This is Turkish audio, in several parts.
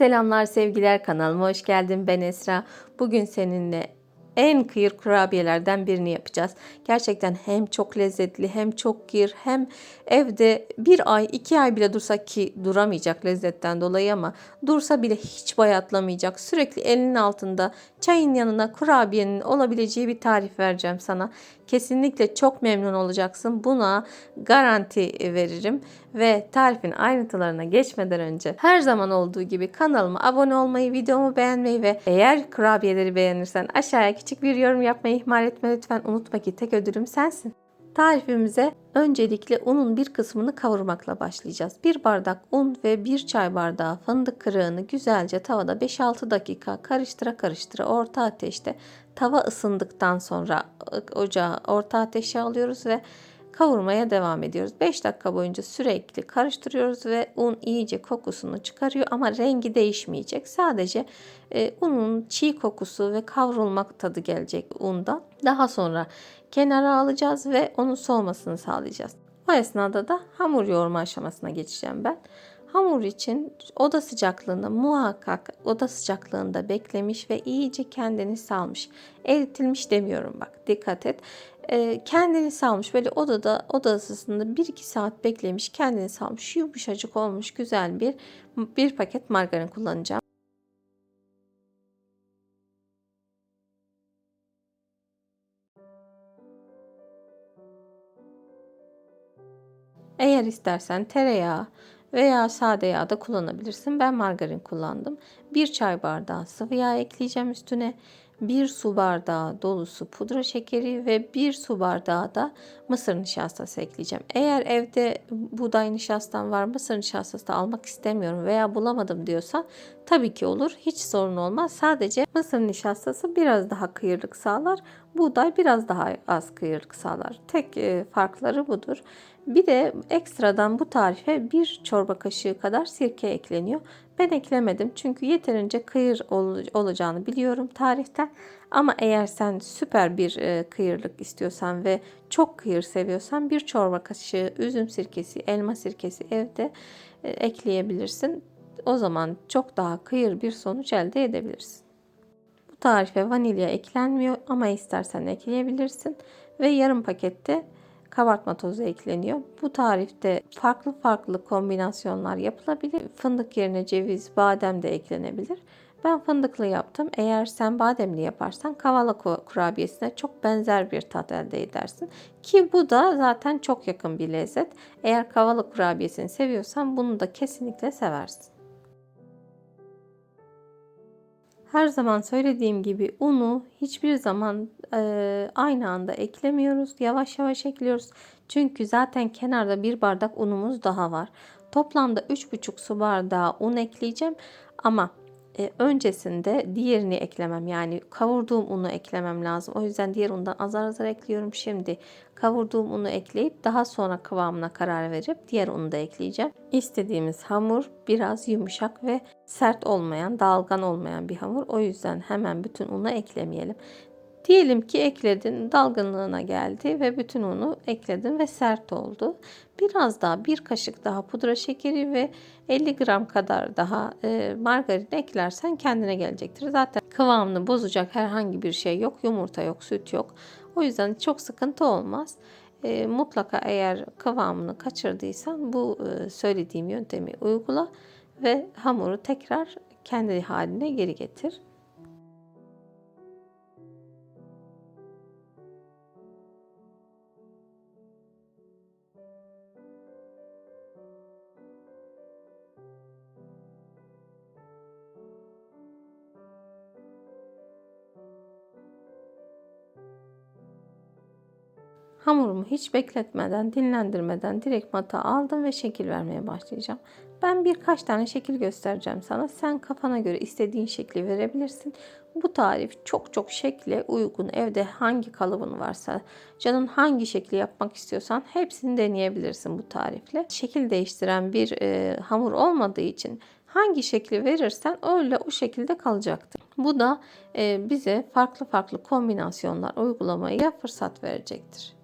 Selamlar sevgiler kanalıma hoş geldin ben Esra. Bugün seninle en kıyır kurabiyelerden birini yapacağız. Gerçekten hem çok lezzetli hem çok kıyır hem evde bir ay iki ay bile dursa ki duramayacak lezzetten dolayı ama dursa bile hiç bayatlamayacak. Sürekli elinin altında çayın yanına kurabiyenin olabileceği bir tarif vereceğim sana. Kesinlikle çok memnun olacaksın. Buna garanti veririm ve tarifin ayrıntılarına geçmeden önce her zaman olduğu gibi kanalıma abone olmayı, videomu beğenmeyi ve eğer kurabiyeleri beğenirsen aşağıya küçük bir yorum yapmayı ihmal etme lütfen. Unutma ki tek ödülüm sensin. Tarifimize öncelikle unun bir kısmını kavurmakla başlayacağız. Bir bardak un ve bir çay bardağı fındık kırığını güzelce tavada 5-6 dakika karıştıra karıştıra orta ateşte tava ısındıktan sonra ocağı orta ateşe alıyoruz ve kavurmaya devam ediyoruz. 5 dakika boyunca sürekli karıştırıyoruz ve un iyice kokusunu çıkarıyor ama rengi değişmeyecek. Sadece e, unun çiğ kokusu ve kavrulmak tadı gelecek unda. Daha sonra kenara alacağız ve onun soğumasını sağlayacağız. O esnada da hamur yoğurma aşamasına geçeceğim ben. Hamur için oda sıcaklığında muhakkak oda sıcaklığında beklemiş ve iyice kendini salmış. Eritilmiş demiyorum bak dikkat et. Ee, kendini salmış böyle odada oda ısısında 1-2 saat beklemiş kendini salmış yumuşacık olmuş güzel bir bir paket margarin kullanacağım. Eğer istersen tereyağı veya sade yağ da kullanabilirsin. Ben margarin kullandım. Bir çay bardağı sıvı yağ ekleyeceğim üstüne. 1 su bardağı dolusu pudra şekeri ve 1 su bardağı da mısır nişastası ekleyeceğim. Eğer evde buğday nişastan var mısır nişastası da almak istemiyorum veya bulamadım diyorsan tabii ki olur. Hiç sorun olmaz. Sadece mısır nişastası biraz daha kıyırlık sağlar. Buğday biraz daha az kıyırlık sağlar. Tek e, farkları budur. Bir de ekstradan bu tarife bir çorba kaşığı kadar sirke ekleniyor. Ben eklemedim çünkü yeterince kıyır olacağını biliyorum tariften. Ama eğer sen süper bir e, kıyırlık istiyorsan ve çok kıyır seviyorsan bir çorba kaşığı üzüm sirkesi, elma sirkesi evde e, ekleyebilirsin. O zaman çok daha kıyır bir sonuç elde edebilirsin. Bu tarife vanilya eklenmiyor ama istersen ekleyebilirsin. Ve yarım pakette kabartma tozu ekleniyor. Bu tarifte farklı farklı kombinasyonlar yapılabilir. Fındık yerine ceviz, badem de eklenebilir. Ben fındıklı yaptım. Eğer sen bademli yaparsan kavala kurabiyesine çok benzer bir tat elde edersin. Ki bu da zaten çok yakın bir lezzet. Eğer kavala kurabiyesini seviyorsan bunu da kesinlikle seversin. Her zaman söylediğim gibi unu hiçbir zaman e, aynı anda eklemiyoruz. Yavaş yavaş ekliyoruz. Çünkü zaten kenarda bir bardak unumuz daha var. Toplamda 3,5 su bardağı un ekleyeceğim. Ama e, öncesinde diğerini eklemem. Yani kavurduğum unu eklemem lazım. O yüzden diğer undan azar azar ekliyorum. Şimdi kavurduğum unu ekleyip daha sonra kıvamına karar verip diğer unu da ekleyeceğim. İstediğimiz hamur biraz yumuşak ve sert olmayan, dalgan olmayan bir hamur. O yüzden hemen bütün unu eklemeyelim. Diyelim ki ekledin, dalgınlığına geldi ve bütün unu ekledin ve sert oldu. Biraz daha bir kaşık daha pudra şekeri ve 50 gram kadar daha e, margarin eklersen kendine gelecektir. Zaten kıvamını bozacak herhangi bir şey yok. Yumurta yok, süt yok. O yüzden çok sıkıntı olmaz. E, mutlaka eğer kıvamını kaçırdıysan bu e, söylediğim yöntemi uygula ve hamuru tekrar kendi haline geri getir. Hamurumu hiç bekletmeden, dinlendirmeden direkt mata aldım ve şekil vermeye başlayacağım. Ben birkaç tane şekil göstereceğim sana. Sen kafana göre istediğin şekli verebilirsin. Bu tarif çok çok şekle uygun. Evde hangi kalıbın varsa, canın hangi şekli yapmak istiyorsan hepsini deneyebilirsin bu tarifle. Şekil değiştiren bir e, hamur olmadığı için hangi şekli verirsen öyle o şekilde kalacaktır. Bu da e, bize farklı farklı kombinasyonlar uygulamaya fırsat verecektir.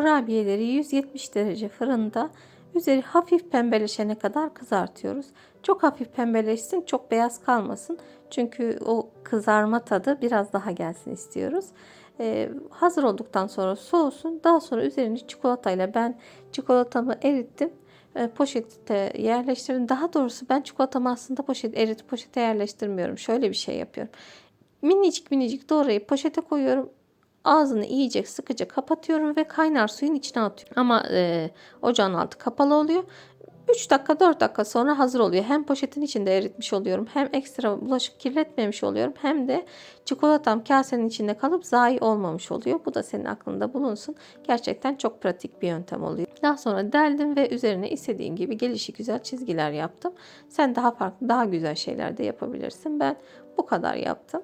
Kurabiyeleri 170 derece fırında üzeri hafif pembeleşene kadar kızartıyoruz. Çok hafif pembeleşsin, çok beyaz kalmasın. Çünkü o kızarma tadı biraz daha gelsin istiyoruz. Ee, hazır olduktan sonra soğusun. Daha sonra üzerini çikolatayla ben çikolatamı erittim. E, poşete yerleştirdim. Daha doğrusu ben çikolatamı aslında poşet eritip poşete yerleştirmiyorum. Şöyle bir şey yapıyorum. Minicik minicik doğrayıp poşete koyuyorum. Ağzını iyice sıkıca kapatıyorum ve kaynar suyun içine atıyorum. Ama e, ocağın altı kapalı oluyor. 3 dakika 4 dakika sonra hazır oluyor. Hem poşetin içinde eritmiş oluyorum hem ekstra bulaşık kirletmemiş oluyorum hem de çikolatam kasenin içinde kalıp zayi olmamış oluyor. Bu da senin aklında bulunsun. Gerçekten çok pratik bir yöntem oluyor. Daha sonra deldim ve üzerine istediğin gibi gelişi güzel çizgiler yaptım. Sen daha farklı daha güzel şeyler de yapabilirsin. Ben bu kadar yaptım.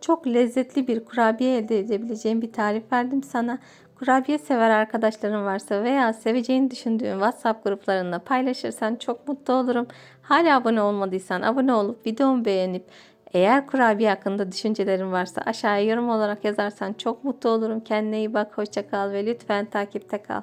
Çok lezzetli bir kurabiye elde edebileceğim bir tarif verdim sana. Kurabiye sever arkadaşların varsa veya seveceğini düşündüğün WhatsApp gruplarında paylaşırsan çok mutlu olurum. Hala abone olmadıysan abone olup videomu beğenip eğer kurabiye hakkında düşüncelerin varsa aşağıya yorum olarak yazarsan çok mutlu olurum. Kendine iyi bak, hoşça kal ve lütfen takipte kal.